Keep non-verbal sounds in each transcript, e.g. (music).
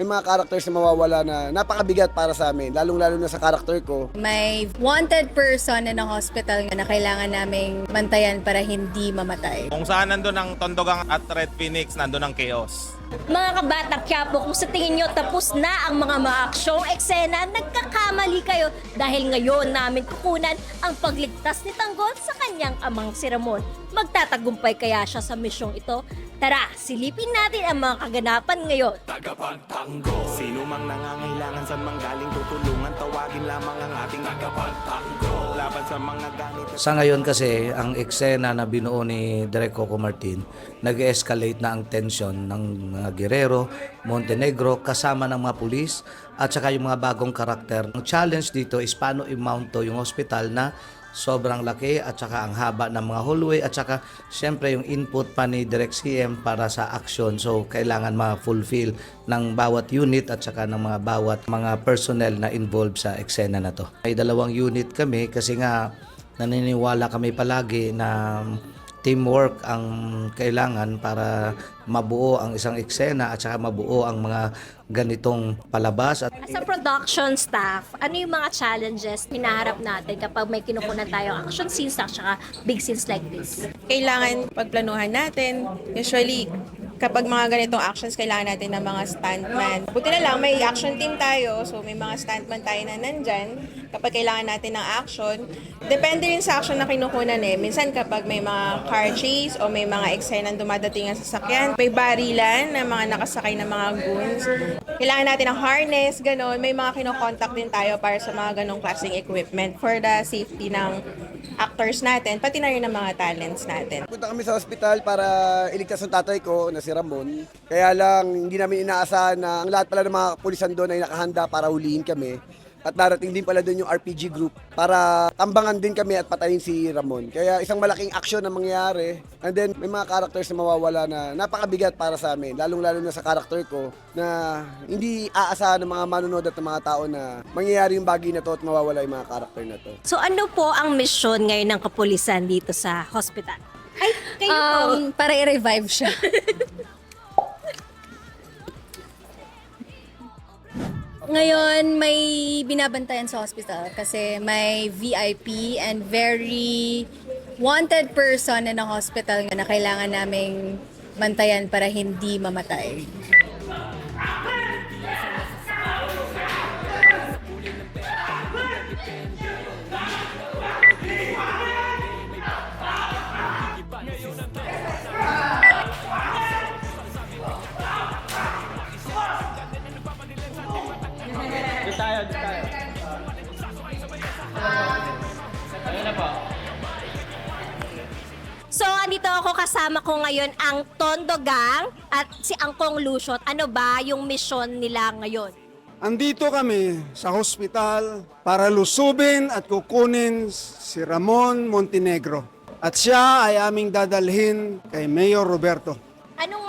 may mga characters na mawawala na napakabigat para sa amin, lalong-lalo na sa character ko. May wanted person na ng hospital na kailangan naming mantayan para hindi mamatay. Kung saan nandun ang Tondogang at Red Phoenix, nandun ang Chaos. Mga kabatang Quiapo, kung sa tingin nyo tapos na ang mga maaksyong eksena, nagkakamali kayo dahil ngayon namin kukunan ang pagligtas ni Tanggol sa kanyang amang si Ramon. Magtatagumpay kaya siya sa misyong ito? Tara, silipin natin ang mga kaganapan ngayon. Tagapagtanggol Sino mang nangangailangan sa manggaling tutulungan Tawagin lamang ang ating tagapagtanggol Laban sa mga ganit Sa ngayon kasi, ang eksena na binuo ni Direk Coco Martin, nag-escalate na ang tension ng mga Guerrero, Montenegro, kasama ng mga pulis, at saka yung mga bagong karakter. Ang challenge dito is paano i-mount to yung hospital na sobrang laki at saka ang haba ng mga hallway at saka syempre yung input pa ni Direct CM para sa action so kailangan ma-fulfill ng bawat unit at saka ng mga bawat mga personnel na involved sa eksena na to. May dalawang unit kami kasi nga naniniwala kami palagi na teamwork ang kailangan para mabuo ang isang eksena at saka mabuo ang mga ganitong palabas at As a production staff, ano yung mga challenges hinaharap natin kapag may kinukunan tayong action scenes at saka big scenes like this? kailangan pagplanuhan natin. Usually, kapag mga ganitong actions, kailangan natin ng mga stuntman. Buti na lang, may action team tayo, so may mga stuntman tayo na nandyan. Kapag kailangan natin ng action, depende rin sa action na kinukunan eh. Minsan kapag may mga car chase o may mga eksena dumadating ang sasakyan, may barilan na mga nakasakay na mga goons. Kailangan natin ng harness, ganun. May mga kinokontak din tayo para sa mga ganong klaseng equipment for the safety ng actors natin, pati na rin ng mga talents natin. Punta kami sa ospital para iligtas ang tatay ko na si Ramon. Kaya lang hindi namin inaasahan na ang lahat pala ng mga pulisan doon ay nakahanda para hulihin kami. At darating din pala doon yung RPG group para tambangan din kami at patayin si Ramon. Kaya isang malaking aksyon ang mangyayari. And then may mga characters na mawawala na napakabigat para sa amin. Lalong-lalo na sa character ko na hindi aasahan ng mga manonood at ng mga tao na mangyayari yung bagay na to at mawawala yung mga character na to. So ano po ang mission ngayon ng kapulisan dito sa hospital? Ay, kayo po. Um, para i-revive siya. (laughs) Ngayon, may binabantayan sa hospital kasi may VIP and very wanted person na ng hospital na kailangan naming mantayan para hindi mamatay. So, andito ako kasama ko ngayon ang Tondo Gang at si Angkong Luciot. Ano ba yung mission nila ngayon? Andito kami sa hospital para lusubin at kukunin si Ramon Montenegro. At siya ay aming dadalhin kay Mayor Roberto.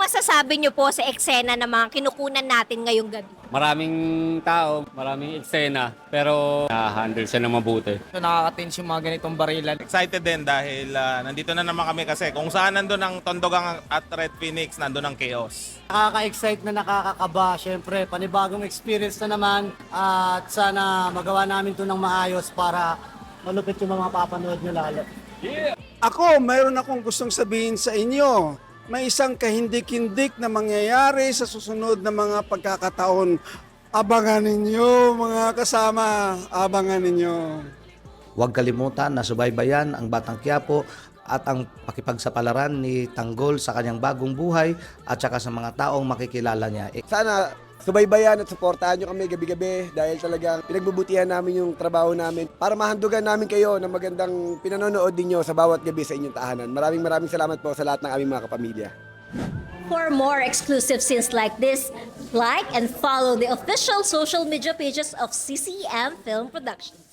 Masasabi niyo po sa eksena na mga kinukunan natin ngayong gabi? Maraming tao, maraming eksena, pero na-handle siya ng mabuti. So, nakaka-tense yung mga ganitong barilan. Excited din dahil ah, nandito na naman kami kasi kung saan nandun ang Tondogang at Red Phoenix, nandun ang Chaos. Nakaka-excite na nakakakaba. Siyempre, panibagong experience na naman. At sana magawa namin to ng maayos para malupit yung mga papanood nyo lalo. Ako, mayroon akong gustong sabihin sa inyo. May isang kahindik-hindik na mangyayari sa susunod na mga pagkakataon. Abangan ninyo, mga kasama. Abangan ninyo. Huwag kalimutan na subaybayan ang Batang Quiapo at ang pakipagsapalaran ni Tanggol sa kanyang bagong buhay at saka sa mga taong makikilala niya. Sana subaybayan at suportahan nyo kami gabi-gabi dahil talagang pinagbubutihan namin yung trabaho namin para mahandugan namin kayo ng magandang pinanonood ninyo sa bawat gabi sa inyong tahanan. Maraming maraming salamat po sa lahat ng aming mga kapamilya. For more exclusive scenes like this, like and follow the official social media pages of CCM Film Productions.